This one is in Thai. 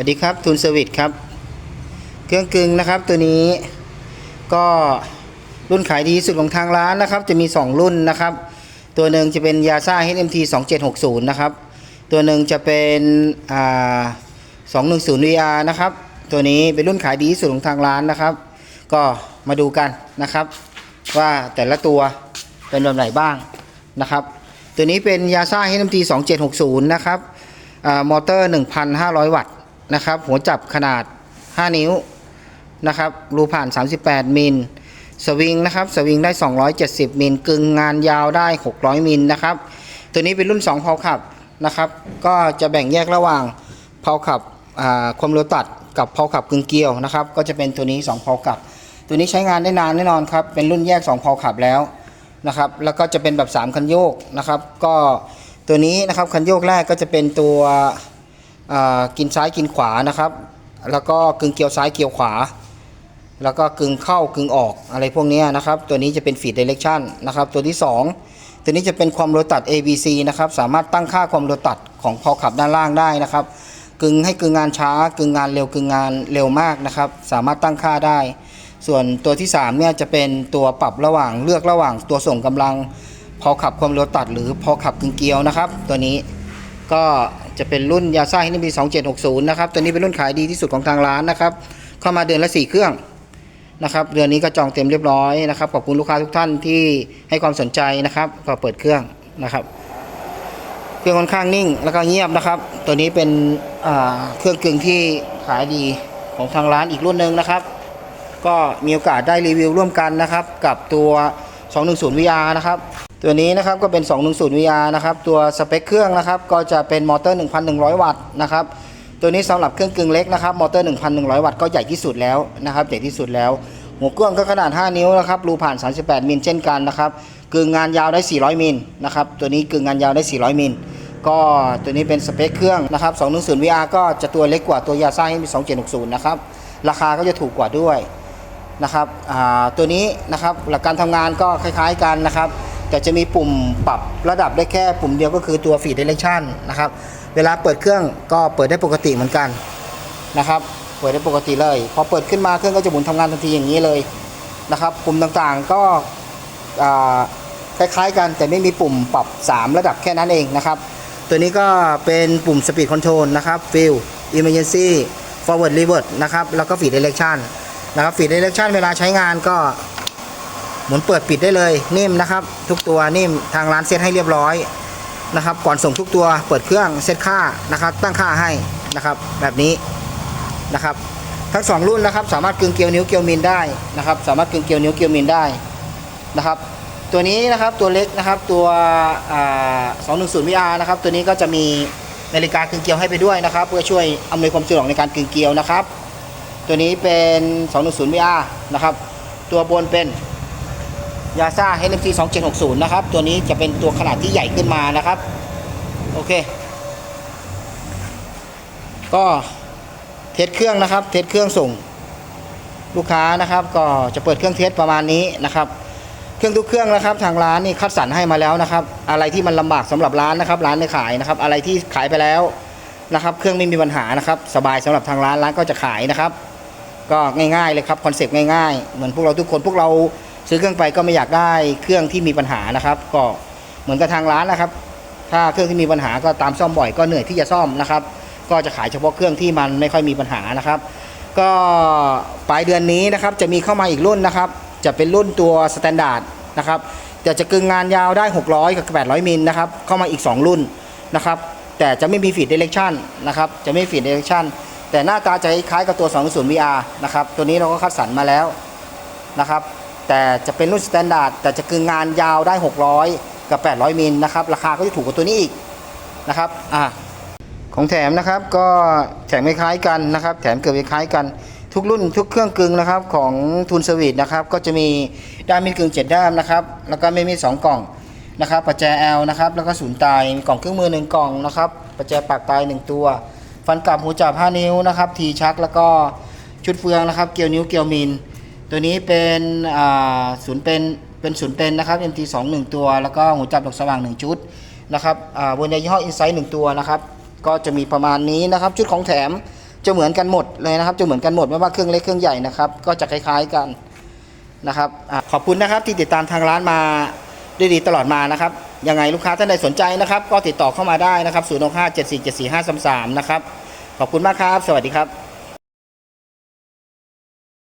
วัสดีครับทุนเซอร์วิสครับ เครื่องกึงนะครับตัวนี้ก็รุ่นขายดีที่สุดของทางร้านนะครับ จะมี 2 รุ่นนะครับ ตัวหนึ่งจะเป็นยาซ่า HMT 2760 นะครับ ตัวหนึ่งจะเป็นอ่า210 VR นะครับ ตัวนี้เป็นรุ่นขายดีที่สุดของทางร้านนะครับ ก็มาดูกันนะครับ ว่าแต่ละตัวเป็นแบบไหนบ้างนะครับ ตัวนี้เป็นยาซ่า HMT 2760 นะครับอมอเตอร์ 1,500 วัตต์ นะครับ หัวจับขนาด 5 นิ้วนะครับรูผ่าน 38 มิล สวิงนะครับ สวิงได้ 270 มิล กึ่งงานยาวได้ 600 มิลนะครับ ตัวนี้เป็นรุ่น 2 เพาขับนะครับ ก็จะแบ่งแยกระหว่างเพาขับความเร็วตัดกับเพาขับกึ่งเกลียวนะครับ ก็จะเป็นตัวนี้ 2 เพาขับ ตัวนี้ใช้งานได้นานแน่นอนครับ เป็นรุ่นแยก 2 เพาขับแล้วนะครับ แล้วก็จะเป็นแบบ 3 คันโยกนะครับ ก็ตัวนี้นะครับคันโยกแรกก็จะเป็นตัว กินซ้ายกินขวานะครับ แล้วก็กึ่งเกลียวซ้ายเกลียวขวา แล้วก็กึ่งเข้ากึ่งออกอะไรพวกนี้นะครับ ตัวนี้จะเป็นฟีดเดเร c ชันนะครับ ตัวที่ 2 ตัวนี้จะเป็นความเร็วตัด ABC นะครับ สามารถตั้งค่าความเร็วตัดของพอขับด้านล่างได้นะครับ กึ่งให้กึ่งงานช้ากึ่งงานเร็วกึ่งงานเร็วมากนะครับ สามารถตั้งค่าได้ ส่วนตัวที่3เนี่ยจะเป็นตัวปรับระหว่างเลือกระหว่างตัวส่งกำลังพอขับความเร็วตัดหรือพอขับกึ่งเกลียวนะครับ ตัวนี้ก็ จะเป็นรุ่นยาซ่าฮินบี2760 นะครับ ตัวนี้เป็นรุ่นขายดีที่สุดของทางร้านนะครับ เข้ามาเดือนละ 4 เครื่องนะครับ เดือนนี้ก็จองเต็มเรียบร้อยนะครับ ขอบคุณลูกค้าทุกท่านที่ให้ความสนใจนะครับ ก็เปิดเครื่องนะครับ เครื่องค่อนข้างนิ่งแล้วก็เงียบนะครับ ตัวนี้เป็นเครื่องกึ่งที่ขายดีของทางร้านอีกรุ่นหนึ่งนะครับ ก็มีโอกาสได้รีวิวร่วมกันนะครับ กับตัว 210 VR นะครับ ตัวนี้นะครับก็เป็น 210 VR นะครับ ตัวสเปคเครื่องนะครับ ก็จะเป็นมอเตอร์ 1,100 วัตต์นะครับ ตัวนี้สำหรับเครื่องกึ่งเล็กนะครับ มอเตอร์ 1,100 วัตต์ก็ใหญ่ที่สุดแล้วนะครับ ใหญ่ที่สุดแล้ว หัวเครื่องก็ขนาด 5 นิ้วนะครับ รูผ่าน 38 มิลเช่นกันนะครับ กึ่งงานยาวได้ 400 มิลนะครับ ตัวนี้กึ่งงานยาวได้ 400 มิล ก็ตัวนี้เป็นสเปคเครื่องนะครับ 210 VR ก็จะตัวเล็กกว่าตัวยาซ่าให้มี2760 นะครับ ราคาก็จะถูกกว่าด้วยนะครับอ่าตัวนี้นะครับหลักการทำงานก็คล้าย ๆกันนะครับ แต่จะมีปุ่มปรับระดับได้แค่ปุ่มเดียวก็คือตัว feed direction นะครับ เวลาเปิดเครื่องก็เปิดได้ปกติเหมือนกันนะครับ เปิดได้ปกติเลย พอเปิดขึ้นมาเครื่องก็จะหมุนทำงานทันทีอย่างนี้เลยนะครับ ปุ่มต่างๆก็คล้ายๆกันแต่ไม่มีปุ่มปรับ 3 ระดับแค่นั้นเองนะครับ ตัวนี้ก็เป็นปุ่ม speed control นะครับ fill emergency forward reverse นะครับ แล้วก็ feed direction นะครับ feed direction เวลาใช้งานก็ หมุนเปิดปิดได้เลยนิ่มนะครับ ทุกตัวนิ่มทางร้านเซตให้เรียบร้อยนะครับ ก่อนส่งทุกตัวเปิดเครื่องเซตค่านะครับ ตั้งค่าให้นะครับ แบบนี้นะครับ ทั้งสองรุ่นนะครับ สามารถกึ่งเกลียวนิ้วเกลียวมินได้นะครับ สามารถกึ่งเกลียวนิ้วเกลียวมินได้นะครับ ตัวนี้นะครับตัวเล็กนะครับตัวอ่า210 VR นะครับ ตัวนี้ก็จะมีนาฬิกากึ่งเกลียวให้ไปด้วยนะครับ เพื่อช่วยอำนวยความสะดวกในการกึ่งเกลียวนะครับ ตัวนี้เป็น 210 VR นะครับ ตัวบนเป็น ยาซ่า HMT 2760 นะครับ ตัวนี้จะเป็นตัวขนาดที่ใหญ่ขึ้นมานะครับ โอเค ก็เทสเครื่องนะครับ เทสเครื่องส่ง ลูกค้านะครับ ก็จะเปิดเครื่องเทสประมาณนี้นะครับ เครื่องทุกเครื่องนะครับ ทางร้านนี่คัดสรรให้มาแล้วนะครับ อะไรที่มันลำบากสำหรับร้านนะครับ ร้านไม่ขายนะครับ อะไรที่ขายไปแล้วนะครับ เครื่องไม่มีปัญหานะครับ สบายสำหรับทางร้านร้านก็จะขายนะครับ ก็ง่ายๆเลยครับคอนเซปต์ง่ายๆ เหมือนพวกเราทุกคนพวกเรา ซื้อเครื่องไปก็ไม่อยากได้เครื่องที่มีปัญหานะครับ ก็เหมือนกับทางร้านนะครับ ถ้าเครื่องที่มีปัญหาก็ตามซ่อมบ่อยก็เหนื่อยที่จะซ่อมนะครับ ก็จะขายเฉพาะเครื่องที่มันไม่ค่อยมีปัญหานะครับ ก็ปลายเดือนนี้นะครับจะมีเข้ามาอีกรุ่นนะครับ จะเป็นรุ่นตัวสแตนดาร์ดนะครับแต่จะกึ่งงานยาวได้ 600 กับ 800 มิลนะครับ เข้ามาอีก 2 รุ่นนะครับ แต่จะไม่มีฟีดเดเร c ชันนะครับ จะไม่ฟีดเดเร c ชันแต่หน้าตาจะคล้ายกับตัว 2.0 VR นะครับ ตัวนี้เราก็คัดสรรมาแล้วนะครับ แต่จะเป็นรุ่นสแตนดาร์ดแต่จะกึ่งงานยาวได้ 600 กับ 800 มิลนะครับ ราคาก็จะถูกกว่าตัวนี้อีกนะครับอ่าของแถมนะครับก็แถมคล้ายกันนะครับ แถมเกือบคล้ายกันทุกรุ่นทุกเครื่องกึ่งนะครับของทุนสวิตนะครับก็จะมีด้ามมีดกึ่ง7ด้ามนะครับแล้วก็ไม่มี2กล่องนะครับประแจ L นะครับแล้วก็ศูนย์ตายมีกล่องเครื่องมือ 1 กล่องนะครับประแจปากตาย 1 ตัว ฟันกลับหูจับ 5 นิ้วนะครับทีชักแล้วก็ชุดเฟืองนะครับเกลียวนิ้วเกลียวมิน ตัวนี้เป็นศูนย์เป็นเป็นศูนย์เป็นนะครับ MT2 1 ตัว แล้วก็หูจับดอกสว่าง 1 ชุดนะครับอ่าบนยี่ห้อ Insight 1 ตัวนะครับ ก็จะมีประมาณนี้นะครับ ชุดของแถมจะเหมือนกันหมดเลยนะครับ จะเหมือนกันหมดไม่ว่าเครื่องเล็กเครื่องใหญ่นะครับ ก็จะคล้ายๆกันนะครับอขอบคุณนะครับที่ติดตามทางร้านมาด้วยดีตลอดมานะครับ ยังไงลูกค้าท่านใดสนใจนะครับ ก็ติดต่อเข้ามาได้นะครับ 0 6 5 7 4 7 4 5 3 3 นะครับ ขอบคุณมากครับ สวัสดีครับ